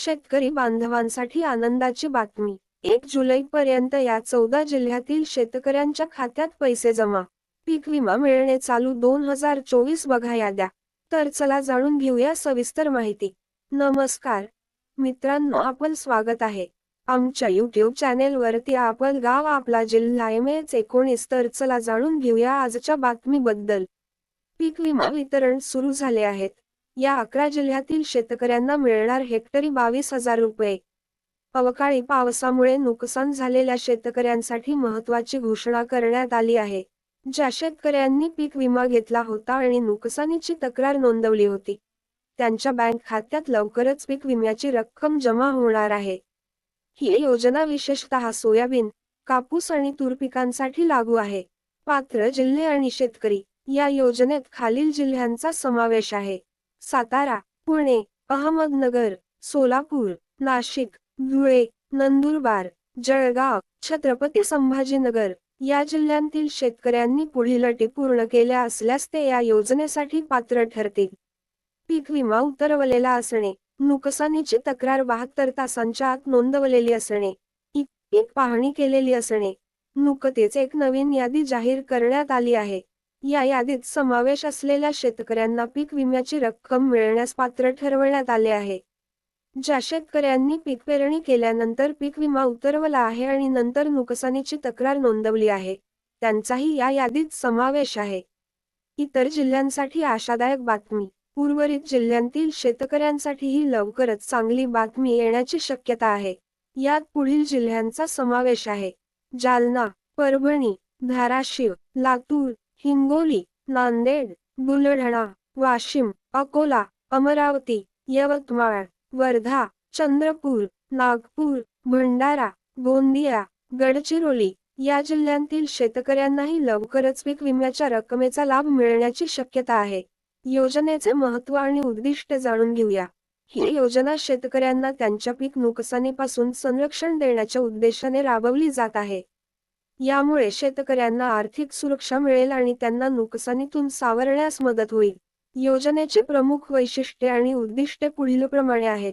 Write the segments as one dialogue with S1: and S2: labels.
S1: शेतकरी बांधवांसाठी आनंदाची बातमी. एक जुलै पर्यंत या चौदा जिल्ह्यातील शेतकऱ्यांच्या खात्यात पैसे जमा. पीक विमा मिळणे चालू दोन हजार चोवीस बघा याद्या. तर चला जाणून घेऊया सविस्तर माहिती. नमस्कार. मित्रांनो आपण स्वागत आहे. आमच्या युट्यूब चॅनेल वरती आपण गाव आपला जिल्हा एम एच एकोणीस. तर चला जाणून घेऊया आजच्या बातमीबद्दल. पीक विमा वितरण सुरू झाले आहेत. या अकरा जिल्ह्यातील शेतकऱ्यांना मिळणार हेक्टरी बावीस हजार रुपये. अवकाळी पावसामुळे नुकसान झालेल्या शेतकऱ्यांसाठी महत्वाची घोषणा करण्यात आली आहे. ज्या शेतकऱ्यांनी पीक विमा घेतला होता आणि नुकसानीची तक्रार नोंदवली होती त्यांच्या बँक खात्यात लवकरच पीक विम्याची रक्कम जमा होणार आहे. ही योजना विशेषतः सोयाबीन कापूस आणि तूर पिकांसाठी लागू आहे. पात्र जिल्हे आणि शेतकरी या योजनेत खालील जिल्ह्यांचा समावेश आहे. सातारा पुणे अहमदनगर सोलापूर नाशिक धुळे नंदुरबार जळगाव छत्रपती संभाजीनगर या जिल्ह्यांतील शेतकऱ्यांनी पुढील अटी पूर्ण केल्या असल्यास ते या योजनेसाठी पात्र ठरतील. पीक विमा उतरवलेला असणे नुकसानीची तक्रार बहात्तर तासांच्या आत नोंदवलेली असणे पीक पाहणी केलेली असणे नुकतेच एक नवीन यादी जाहीर करण्यात आली आहे. या यादीत समावेश असलेल्या शेतकऱ्यांना पीक विम्याची रक्कम मिळण्यास पात्र ठरवण्यात आले आहे. ज्या शेतकऱ्यांनी पीक पेरणी केल्यानंतर पीक विमा उतरवला आहे आणि नंतर नुकसानीची तक्रार नोंदवली आहे त्यांचाही या यादीत समावेश आहे. इतर जिल्ह्यांसाठी आशादायक बातमी. उर्वरित जिल्ह्यांतील शेतकऱ्यांसाठीही लवकरच चांगली बातमी येण्याची शक्यता आहे. यात पुढील जिल्ह्यांचा समावेश आहे. जालना परभणी धाराशिव लातूर हिंगोली नांदेड बुलढाणा वाशिम अकोला अमरावती यवतमाळ वर्धा चंद्रपूर नागपूर भंडारा गोंदिया गडचिरोली या जिल्ह्यांतील शेतकऱ्यांनाही लवकरच पीक विम्याच्या रकमेचा लाभ मिळण्याची शक्यता आहे. योजनेचे महत्त्व आणि उद्दिष्ट जाणून घेऊया. ही योजना शेतकऱ्यांना त्यांच्या पीक नुकसानीपासून संरक्षण देण्याच्या उद्देशाने राबवली जात आहे. यामुळे शेतकऱ्यांना आर्थिक सुरक्षा मिळेल आणि त्यांना नुकसानीतून सावरण्यास मदत होईल. योजनेचे प्रमुख वैशिष्ट्ये आणि उद्दिष्टे पुढीलप्रमाणे आहेत.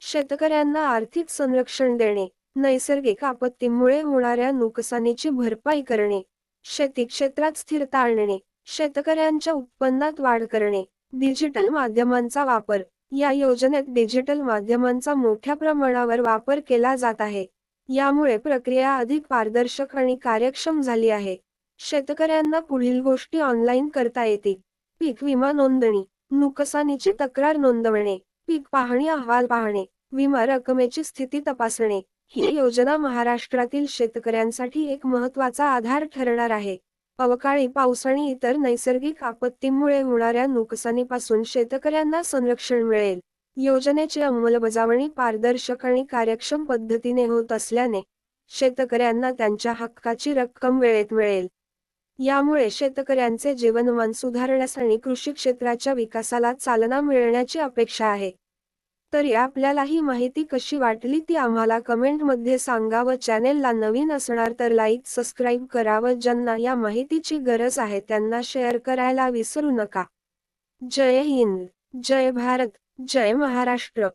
S1: शेतकऱ्यांना आर्थिक संरक्षण देणे नैसर्गिक आपत्तीमुळे होणाऱ्या नुकसानीची भरपाई करणे शेती क्षेत्रात स्थिरता आणणे शेतकऱ्यांच्या उत्पन्नात वाढ करणे डिजिटल माध्यमांचा वापर. या योजनेत डिजिटल माध्यमांचा मोठ्या प्रमाणावर वापर केला जात आहे. यामुळे प्रक्रिया अधिक पारदर्शक आणि कार्यक्षम झाली आहे. शेतकऱ्यांना पुढील गोष्टी ऑनलाईन करता येतील. पीक विमा नोंदणी नुकसानीची तक्रार नोंदवणे पीक पाहणी अहवाल पाहणे विमा रकमेची स्थिती तपासणे ही योजना महाराष्ट्रातील शेतकऱ्यांसाठी एक महत्त्वाचा आधार ठरणार आहे. अवकाळी पाऊस आणि इतर नैसर्गिक आपत्तीमुळे होणाऱ्या नुकसानीपासून शेतकऱ्यांना संरक्षण मिळेल. योजनेची अंमलबजावणी पारदर्शक आणि कार्यक्षम पद्धतीने होत असल्याने शेतकऱ्यांना त्यांच्या हक्काची रक्कम वेळेत मिळेल. यामुळे शेतकऱ्यांचे जीवनमान सुधारण्यास आणि कृषी क्षेत्राच्या विकासाला चालना मिळण्याची अपेक्षा आहे. तरी आपल्याला ही माहिती कशी वाटली ती आम्हाला कमेंटमध्ये सांगा व चॅनेलला नवीन असणार तर लाईक सबस्क्राईब करा व ज्यांना या माहितीची गरज आहे त्यांना शेअर करायला विसरू नका. जय हिंद. जय भारत. जय महाराष्ट्र.